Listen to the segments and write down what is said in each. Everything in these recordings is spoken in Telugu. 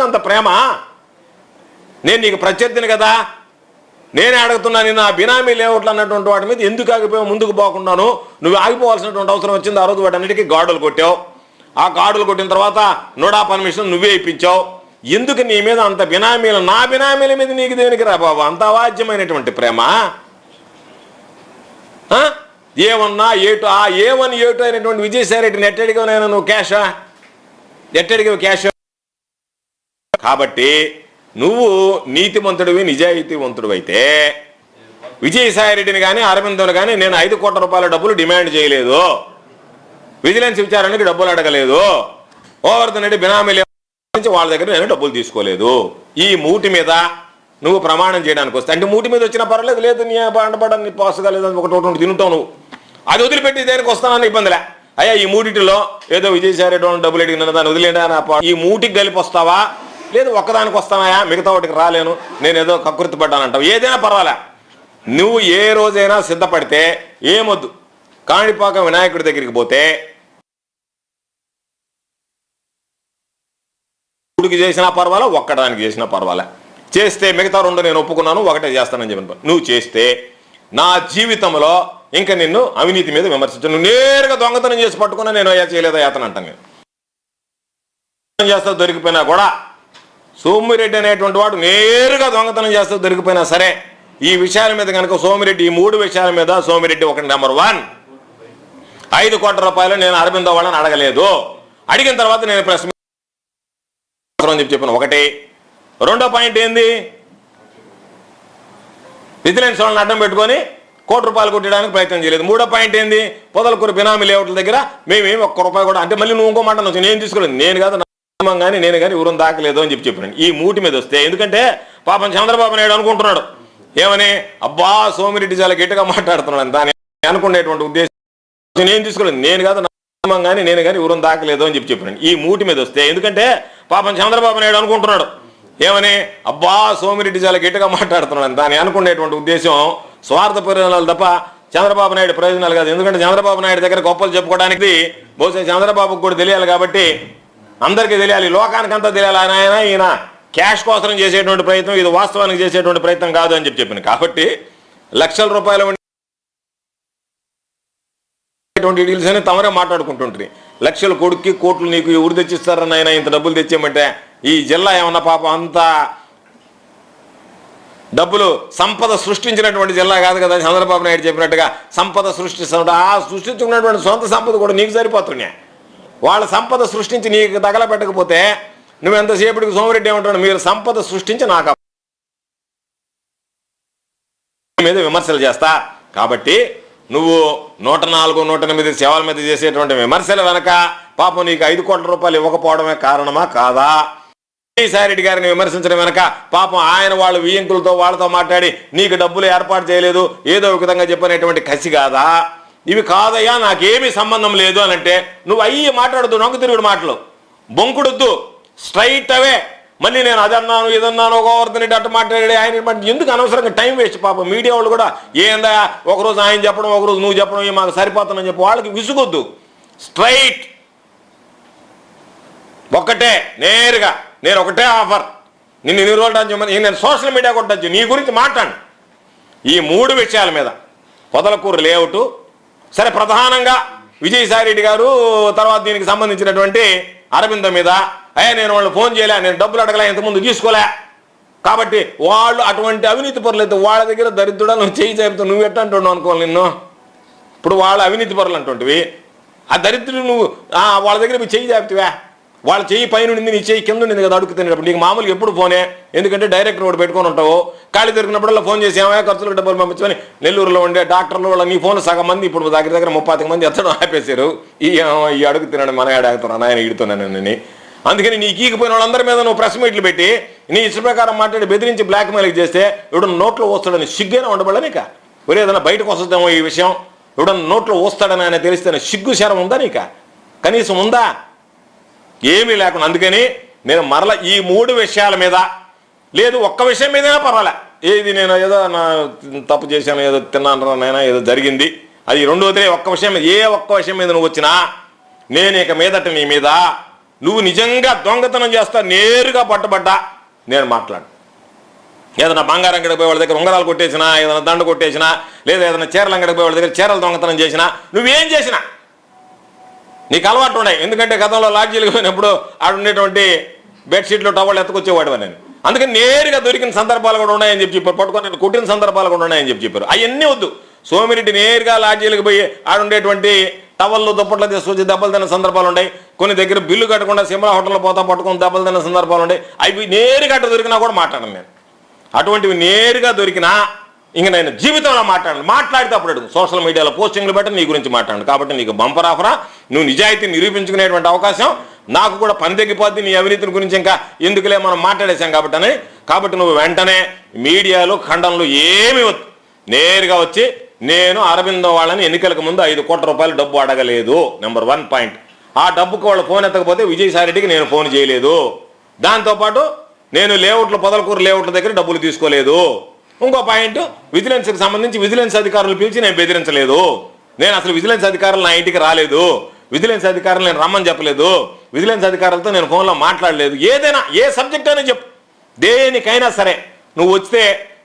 అంత ప్రేమ? నేను నీకు ప్రత్యర్థిని కదా? నేనే అడుగుతున్నా నేను ఆ బినామీ లేఅవుట్లు అన్నటువంటి వాటి మీద ఎందుకు ఆగిపోయావు ముందుకు పోకుండాను? నువ్వు ఆగిపోవాల్సినటువంటి అవసరం వచ్చింది ఆ రోజు వాటన్నిటికీ గాడులు కొట్టావు. ఆ గాడులు కొట్టిన తర్వాత నోడా పర్మిషన్ నువ్వే ఇప్పించావు. ఎందుకు నీ మీద అంత బినామీలు? నా బినామీల మీద నీకు దేనికి రా బాబు? అంత అవాజ్యమైనటువంటి ప్రేమ? ఆ? ఏమన్నా ఏటు ఆ ఏ వన్ ఏటు అయినటువంటి విజయసాయి రెడ్డి నెట్టడిగా నేను నువ్వు క్యాషా? ఎట్టడిగా క్యాష్? కాబట్టి నువ్వు నీతిమంతుడివి నిజాయితీవంతుడు అయితే విజయసాయిరెడ్డిని కానీ అరవిందులు కానీ నేను ఐదు కోట్ల రూపాయల డబ్బులు డిమాండ్ చేయలేదు. విజిలెన్స్ విచారణకి డబ్బులు అడగలేదు. ఓవర్ధన్ రెడ్డి బినామీ నుంచి వాళ్ళ దగ్గర నేను డబ్బులు తీసుకోలేదు. ఈ మూటి మీద నువ్వు ప్రమాణం చేయడానికి వస్తే అంటే మూటి మీద వచ్చినా పర్వాలేదు లేదు నీ బండబడ నీ పాసుగా లేదు అని ఒకటి ఒకటి తింటావు నువ్వు. అది వదిలిపెట్టి దేనికి వస్తానని ఇబ్బందిలే. అయ్యా ఈ మూటిలో ఏదో విజయసాయి రెడ్డి డబ్బులు అడిగిన దాన్ని వదిలేడా ఈ మూటికి కలిపి వస్తావా? లేదు ఒక్కదానికి వస్తానాయా మిగతా వాటికి రాలేను నేను ఏదో కకృతి పడ్డానంటావు ఏదైనా పర్వాలే. నువ్వు ఏ రోజైనా సిద్ధపడితే ఏమొద్దు. కాణిపాక వినాయకుడి దగ్గరికి పోతే గుడికి చేసినా పర్వాలా ఒక్కడానికి చేసినా పర్వాలే. చేస్తే మిగతా రెండు నేను ఒప్పుకున్నాను ఒకటే చేస్తానని చెప్పిన నువ్వు చేస్తే నా జీవితంలో ఇంకా నిన్ను అవినీతి మీద విమర్శించను నేరుగా దొంగతనం చేసి పట్టుకున్నా నేను అయ్యా చేయలేదా యాతన అంటాను నేను. దొంగతనం చేస్తా దొరికిపోయినా కూడా సోమిరెడ్డి అనేటువంటి వాడు నేరుగా దొంగతనం చేస్తూ దొరికిపోయినా సరే ఈ విషయాల మీద కనుక సోమిరెడ్డి ఈ మూడు విషయాల మీద సోమిరెడ్డి ఒకటి నెంబర్ వన్. ఐదు కోట్ల రూపాయలు నేను అరవింద వాళ్ళని అడగలేదు. అడిగిన తర్వాత నేను ప్రెస్ అవసరం అని చెప్పి చెప్పాను. ఒకటి. రెండో పాయింట్ ఏంది? విజిలెన్స్ వాళ్ళని అడ్డం పెట్టుకొని కోటి రూపాయలు కొట్టడానికి ప్రయత్నం చేయలేదు. మూడో పాయింట్ ఏంది? పొదలకూరు బినామీ లేఅవుట్ల దగ్గర మేమేమి ఒక్క రూపాయి కూడా అంటే మళ్ళీ నువ్వు ఇంకో మాట నేను తీసుకోలేదు నేను కాదు కుటుంబం కానీ నేను కానీ ఊరం దాకలేదు అని చెప్పి చెప్పాను ఈ మూటి మీద వస్తే ఎందుకంటే పాపం చంద్రబాబు నాయుడు అనుకుంటున్నాడు. ఏమని? అబ్బా సోమిరెడ్డి చాలా గట్టిగా మాట్లాడుతున్నాడు. దాని అనుకునేటువంటి ఉద్దేశం నేను తీసుకోలేదు. నేను కాదు కుటుంబం కానీ నేను కానీ ఊరం దాకలేదు అని చెప్పి చెప్పాను ఈ మూటి మీద వస్తే ఎందుకంటే పాపం చంద్రబాబు నాయుడు అనుకుంటున్నాడు. ఏమని? అబ్బా సోమిరెడ్డి చాలా గట్టిగా మాట్లాడుతున్నాడు. దాని అనుకునేటువంటి ఉద్దేశం స్వార్థ ప్రయోజనాలు తప్ప చంద్రబాబు నాయుడు ప్రయోజనాలు కాదు. ఎందుకంటే చంద్రబాబు నాయుడు దగ్గర గొప్పలు చెప్పుకోవడానికి బహుశా చంద్రబాబుకు కూడా తెలియాలి కాబట్టి అందరికీ తెలియాలి లోకానికంతా తెలియాలి. ఆయన ఈయన క్యాష్ కోసం చేసేటువంటి ప్రయత్నం ఇది వాస్తవానికి చేసేటువంటి ప్రయత్నం కాదు అని చెప్పి చెప్పాను. కాబట్టి లక్షల రూపాయలు ఇటువంటి డీల్స్ అని తమరే మాట్లాడుకుంటుంటుంది లక్షల కొడుక్కి కోట్లు నీకు ఎవరు తెచ్చిస్తారని ఆయన ఇంత డబ్బులు తెచ్చామంటే ఈ జిల్లా ఏమన్నా పాపం అంత డబ్బులు సంపద సృష్టించినటువంటి జిల్లా కాదు కదా చంద్రబాబు నాయుడు చెప్పినట్టుగా సంపద సృష్టిస్తున్నాడు ఆ సృష్టించుకున్నటువంటి సొంత సంపద కూడా నీకు సరిపోతున్నాయి వాళ్ళ సంపద సృష్టించి నీకు తగలబెట్టకపోతే నువ్వు ఎంతసేపటికి సోమరెడ్డి ఏమంటాడు? మీరు సంపద సృష్టించి నాకు మీద విమర్శలు చేస్తా. కాబట్టి నువ్వు నూట నాలుగు నూట ఎనిమిది సేవల మీద చేసేటువంటి విమర్శల వెనక పాపం నీకు ఐదు కోట్ల రూపాయలు ఇవ్వకపోవడమే కారణమా? కాదా? రెడ్డి గారిని విమర్శించడం వెనక పాపం ఆయన వాళ్ళు వియ్యంకులతో వాళ్ళతో మాట్లాడి నీకు డబ్బులు ఏర్పాటు చేయలేదు ఏదో ఒక విధంగా చెప్పనేటువంటి కసి కాదా? ఇవి కాదయ్యా నాకేమీ సంబంధం లేదు అని అంటే నువ్వు అయ్యి మాట్లాడద్దు నొంగ తిరుగుడు మాటలు. బొంకుడొద్దు స్ట్రైట్ అవే. మళ్ళీ నేను అదన్నాను ఇదన్నాను ఒక రెడ్డి అట్టు మాట్లాడాడు ఆయన ఎందుకు అనవసరంగా టైం వేస్ట్ పాపం? మీడియా వాళ్ళు కూడా ఏందా ఒకరోజు ఆయన చెప్పడం ఒకరోజు నువ్వు చెప్పడం ఇవి మాకు సరిపోతుందని చెప్పి వాళ్ళకి విసుగొద్దు. స్ట్రైట్ ఒక్కటే నేరుగా. నేను ఒకటే ఆఫర్. నిన్ను ఇన్ని రోజులు నేను సోషల్ మీడియా కొట్టచ్చు నీ గురించి మాట్లాడు. ఈ మూడు విషయాల మీద పొదలకూరు లేఅవుట్ సరే ప్రధానంగా విజయసాయి రెడ్డి గారు తర్వాత దీనికి సంబంధించినటువంటి అరవింద మీద అయ్యా నేను వాళ్ళు ఫోన్ చేయలే నేను డబ్బులు అడగలే ఇంతకుముందు తీసుకోలే కాబట్టి వాళ్ళు అటువంటి అవినీతి పరులు అయితే వాళ్ళ దగ్గర దరిద్రుడా నువ్వు చేయి చేపితే నువ్వు ఎట్ట అంటున్నావు అనుకోవాలి నిన్ను? ఇప్పుడు వాళ్ళ అవినీతి పరులు అంటుంటివి. ఆ దరిద్రుడు నువ్వు వాళ్ళ దగ్గర చేయి చేపితివా. వాళ్ళ చెయ్యి పైన నీ చెయ్యి కింద ఉండింది కదా అడుగుతున్నప్పుడు నీకు మామూలుగా ఎప్పుడు ఫోనే? ఎందుకంటే డైరెక్ట్ రోడ్ పెట్టుకొని ఉంటావు. ఖాళీ దొరికినప్పుడల్లా ఫోన్ చేసి ఏమైనా ఖర్చులకు డబ్బులు పంపించమని నెల్లూరులో ఉండే డాక్టర్లు వాళ్ళ నీ ఫోన్ సగం మంది ఇప్పుడు దగ్గర దగ్గర ముప్పై మంది ఎత్తడం ఆపేశారు. ఈ ఈ అడుగుతున్నాడు మన అడుగుతున్నాను ఆయన ఇడుతున్నాను అందుకని నీకు ఈగిపోయిన వాళ్ళందరి మీద నువ్వు ప్రెస్ మీట్లు పెట్టి నీ ఇష్ట ప్రకారం మాట్లాడి బెదిరించి బ్లాక్మెయిల్ చేస్తే ఇప్పుడు నోట్లో వస్తాడని సిగ్గైనా ఉండబడ నీక? ఒరే ఏదైనా బయటకు వస్తుందేమో ఈ విషయం. ఎవడన్నా నోట్లో వస్తాడని ఆయన తెలిస్తే సిగ్గు శరం ఉందా నీక? కనీసం ఉందా? ఏమీ లేకుండా. అందుకని నేను మరల ఈ మూడు విషయాల మీద లేదు ఒక్క విషయం మీదైనా పర్వాలే. ఏది నేను ఏదో నా తప్పు చేశాను ఏదో తిన్నాను నైనా ఏదో జరిగింది అది రెండోది ఒక్క విషయం మీద ఏ ఒక్క విషయం మీద నువ్వు వచ్చినా నేను ఇక మీదట నీ మీద నువ్వు నిజంగా దొంగతనం చేస్తా నేరుగా పట్టబడ్డా నేను మాట్లాడు ఏదైనా బంగారం అంగడికి పోయి వాళ్ళ దగ్గర ఉంగరాలు కొట్టేసినా ఏదైనా దండ కొట్టేసినా లేదా ఏదైనా చీరల అంగడికి పోయి వాళ్ళ దగ్గర చీరలు దొంగతనం చేసినా నువ్వేం చేసినా నీకు అలవాటు ఉన్నాయి. ఎందుకంటే గతంలో లాడ్జీలకు పోయినప్పుడు ఆడ ఉండేటువంటి బెడ్షీట్లు టవల్ ఎత్తుకొచ్చేవాడు నేను? అందుకని నేరుగా దొరికిన సందర్భాలు కూడా ఉన్నాయని చెప్పి చెప్పారు. పట్టుకొని నేను కుట్టిన సందర్భాలు కూడా ఉన్నాయని చెప్పి చెప్పారు. అవన్నీ వద్దు. సోమిరెడ్డి నేరుగా లాడ్జీలకు పోయి ఆడ ఉండేటువంటి టవల్లో దుప్పట్లు తీసుకొచ్చి దెబ్బలు తిన్న సందర్భాలు ఉన్నాయి. కొన్ని దగ్గర బిల్లు కట్టకుండా సిమ్లా హోటల్లో పోతా పట్టుకొని దెబ్బలు తిన్న సందర్భాలు ఉన్నాయి. అవి నేరుగా అట్ట దొరికినా కూడా మాట్లాడను నేను. అటువంటివి నేరుగా దొరికినా ఇంక నేను జీవితంలో మాట్లాడను. మాట్లాడితే అప్పుడు అడుగు. సోషల్ మీడియాలో పోస్టింగ్లు బట్టి నీ గురించి మాట్లాడు. కాబట్టి నీకు బంపర్ ఆఫరా నువ్వు నిజాయితీ నిరూపించుకునేటువంటి అవకాశం నాకు కూడా పందెగిపోద్ది నీ అవినీతిని గురించి ఇంకా ఎందుకులే మనం మాట్లాడేశాం కాబట్టి అని. కాబట్టి నువ్వు వెంటనే మీడియాలో ఖండనలు ఏమి నేరుగా వచ్చి నేను అరవిందో వాళ్ళని ఎన్నికలకు ముందు ఐదు కోట్ల రూపాయలు డబ్బు అడగలేదు. నెంబర్ వన్ పాయింట్ ఆ డబ్బుకు వాళ్ళు ఫోన్ ఎత్తకపోతే విజయసాయిరెడ్డికి నేను ఫోన్ చేయలేదు. దాంతోపాటు నేను లేఅవుట్ల పొదలకూరు లేఅవుట్ల దగ్గర డబ్బులు తీసుకోలేదు. ఇంకో పాయింట్ విజిలెన్స్కి సంబంధించి విజిలెన్స్ అధికారులు పిలిచి నేను బెదిరించలేదు. నేను అసలు విజిలెన్స్ అధికారులు నా ఇంటికి రాలేదు. విజిలెన్స్ అధికారులు నేను రమ్మని చెప్పలేదు. విజిలెన్స్ అధికారులతో నేను ఫోన్లో మాట్లాడలేదు. ఏదైనా ఏ సబ్జెక్ట్ అయినా చెప్పు. దేనికైనా సరే. నువ్వు వస్తే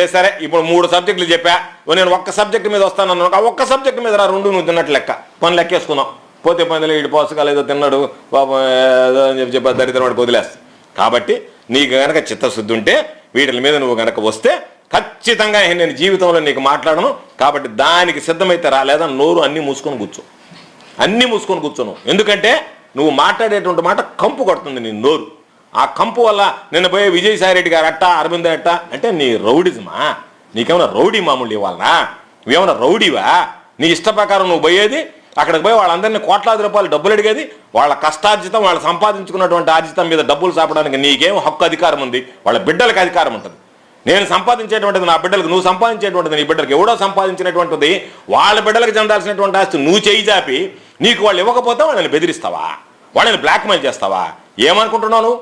ఏ సరే ఇప్పుడు మూడు సబ్జెక్టులు చెప్పా. నేను ఒక్క సబ్జెక్ట్ మీద వస్తాను ఆ ఒక్క సబ్జెక్ట్ మీద రా రెండు నువ్వు తిన్నట్టు లెక్క. పని లెక్కేసుకుందాం పోతే పనిలో ఇటు పోసకాలు ఏదో తిన్నాడు పాపం ఏదో అని చెప్పి చెప్పి దరిద్రం వాడికి వదిలేస్తా కాబట్టి నీకు గనక చిత్తశుద్ధి ఉంటే వీటి మీద నువ్వు గనక వస్తే ఖచ్చితంగా నేను జీవితంలో నీకు మాట్లాడను కాబట్టి దానికి సిద్ధమైతే రాలేదా నోరు అన్నీ మూసుకొని కూర్చో. అన్నీ మూసుకొని కూర్చోను. ఎందుకంటే నువ్వు మాట్లాడేటువంటి మాట కంపు కొడుతుంది నీ నోరు. ఆ కంపు వల్ల నిన్న పోయే విజయసాయి రెడ్డి గారు అట్ట అరవింద అట్ట అంటే నీ రౌడిజమా? నీకేమైనా రౌడీ మామూలు ఇవ్వాలనా? నువ్వేమైనా రౌడీవా? నీ ఇష్ట ప్రకారం నువ్వు పోయేది అక్కడికి పోయి వాళ్ళందరినీ కోట్లాది రూపాయలు డబ్బులు అడిగేది వాళ్ళ కష్టార్జితం వాళ్ళు సంపాదించుకున్నటువంటి ఆర్జితం మీద డబ్బులు సాపడానికి నీకేం హక్కు అధికారం ఉంది? వాళ్ళ బిడ్డలకు అధికారం ఉంటుంది. నేను సంపాదించేటువంటిది నా బిడ్డలకు నువ్వు సంపాదించేటువంటిది నీ బిడ్డలకు ఎవడో సంపాదించినటువంటిది వాళ్ళ బిడ్డలకు చెందాల్సినటువంటి ఆస్తి నువ్వు చేయి జాపి నీకు వాళ్ళు ఇవ్వకపోతే వాళ్ళని బెదిరిస్తావా? వాళ్ళని బ్లాక్మెయిల్ చేస్తావా? ఏమనుకుంటున్నావు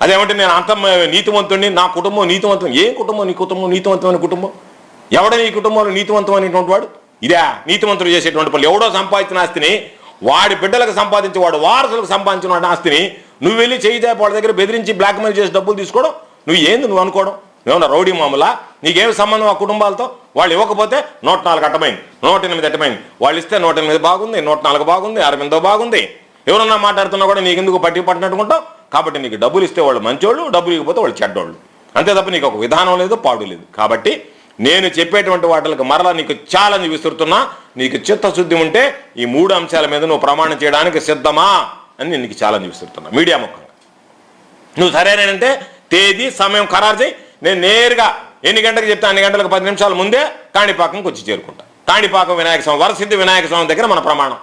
అదేమంటే నేను అంత నీతివంతుడిని నా కుటుంబం నీతివంతం ఏ కుటుంబం నీ కుటుంబం నీతివంతమైన కుటుంబం? ఎవడ నీ కుటుంబంలో నీతివంతమైనటువంటి వాడు? ఇదే నీతివంతుడు చేసేటువంటి పనులు. ఎవడో సంపాదించిన ఆస్తిని వాడి బిడ్డలకు సంపాదించి వాడు వారసులకు సంపాదించిన ఆస్తిని నువ్వు వెళ్ళి చేయి వాళ్ళ దగ్గర బెదిరించి బ్లాక్మెయిల్ చేసి డబ్బులు తీసుకోవడం నువ్వు ఏంది నువ్వు అనుకోవడం? నువ్వేమన్నా రౌడీ మామూలా? నీకేం సంబంధం ఆ కుటుంబాలతో? వాళ్ళు ఇవ్వకపోతే నూట నాలుగు అట్టమైంది నూట ఎనిమిది అట్టమైంది వాళ్ళు ఇస్తే నూట ఎనిమిది బాగుంది నూట నాలుగు బాగుంది అరవిందో బాగుంది. ఎవరన్నా మాట్లాడుతున్నా కూడా నీకు ఎందుకు పట్టి పట్టినట్టుకుంటావు? కాబట్టి నీకు డబ్బులు ఇస్తే వాళ్ళు మంచోళ్ళు డబ్బులు ఇవ్వకపోతే వాళ్ళు చెడ్డోళ్ళు. అంతే తప్ప నీకు ఒక విధానం లేదు పాడు లేదు. కాబట్టి నేను చెప్పేటువంటి వాటికి మరలా నీకు ఛాలెంజ్ విసురుతున్నా. నీకు చిత్తశుద్ధి ఉంటే ఈ మూడు అంశాల మీద నువ్వు ప్రమాణం చేయడానికి సిద్ధమా అని నేను నీకు ఛాలెంజ్ విసురుతున్నా. మీడియా ముఖంగా. నువ్వు సరేనంటే తేదీ సమయం ఖరారు చేయి. నేను నేరుగా ఎన్ని గంటలకు చెప్తే అన్ని గంటలకు పది నిమిషాల ముందే కాణిపాకంకి వచ్చి చేరుకుంటా. కాణిపాకం వినాయక స్వామి వరసిద్ధి వినాయక స్వామి దగ్గర మన ప్రమాణం.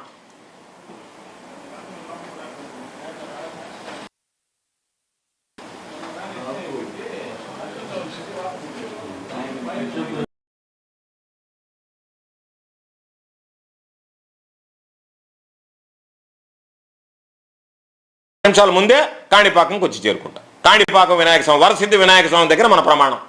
నిమిషాల ముందే కాణిపాకంకి వచ్చి చేరుకుంటా. కాణిపాకం వినాయక స్వామి వరసిద్ధి వినాయక స్వామి దగ్గర మన ప్రమాణం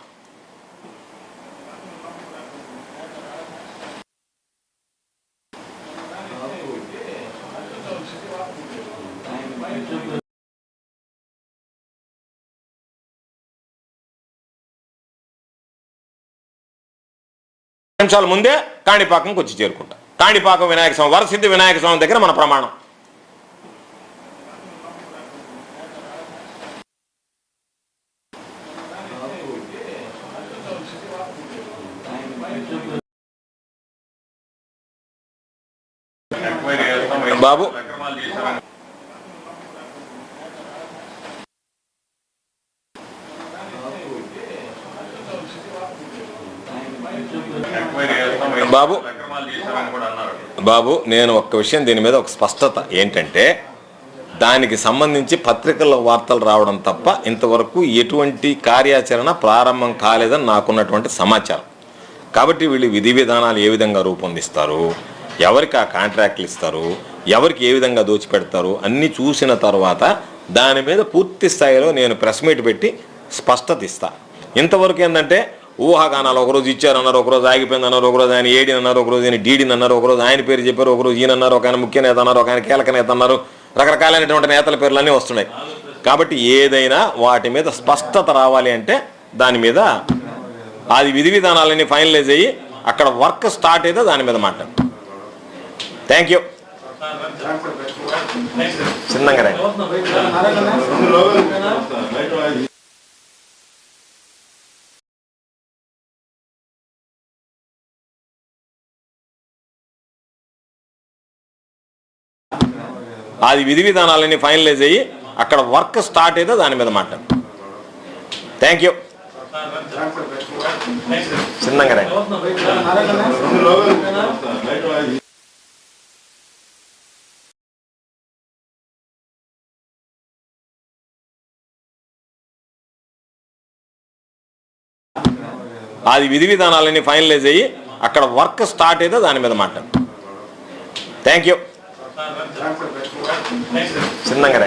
నిమిషాల ముందే కాణిపాకంకి వచ్చి చేరుకుంటా కాణిపాకం వినాయక స్వామి వరసిద్ధి వినాయక స్వామి దగ్గర మన ప్రమాణం బాబు. బాబు. బాబు నేను ఒక్క విషయం దీని మీద ఒక స్పష్టత ఏంటంటే దానికి సంబంధించి పత్రికల్లో వార్తలు రావడం తప్ప ఇంతవరకు ఎటువంటి కార్యాచరణ ప్రారంభం కాలేదని నాకున్నటువంటి సమాచారం. కాబట్టి వీళ్ళు విధి విధానాలు ఏ విధంగా రూపొందిస్తారు? ఎవరికి ఆ కాంట్రాక్ట్లు ఇస్తారు ఎవరికి ఏ విధంగా దోచిపెడతారు అన్నీ చూసిన తర్వాత దాని మీద పూర్తి స్థాయిలో నేను ప్రెస్ మీట్ పెట్టి స్పష్టత ఇస్తా. ఇంతవరకు ఏంటంటే ఊహాగానాలు ఒకరోజు ఇచ్చారన్నారు ఒకరోజు ఆగిపోయింది అన్నారు ఒకరోజు ఆయన ఏడిని అన్నారు ఒకరోజు ఆయన డీడీని అన్నారు ఒకరోజు ఆయన పేరు చెప్పారు ఒకరోజు ఈయన అన్నారు ఒక ఆయన ముఖ్య నేత అన్నారు ఒక ఆయన కీలక నేత అన్నారు రకరకాలైనటువంటి నేతల పేర్లన్నీ వస్తున్నాయి. కాబట్టి ఏదైనా వాటి మీద స్పష్టత రావాలి అంటే దాని మీద అది విధి విధానాలన్నీ ఫైనలైజ్ అయ్యి అక్కడ వర్క్ స్టార్ట్ అయితే దాని మీద మాట్లాడు థ్యాంక్ యూ చిన్నగా రండి. అది విధి విధానాలన్నీ ఫైనలైజ్ అయ్యి అక్కడ వర్క్ స్టార్ట్ అయితే దాని మీద మాట థ్యాంక్ యూ చిన్నగా రండి. అది విధి విధానాలన్నీ ఫైనలైజ్ అయ్యి అక్కడ వర్క్ స్టార్ట్ అయితే దాని మీద మాట థ్యాంక్ యూ చిన్నగా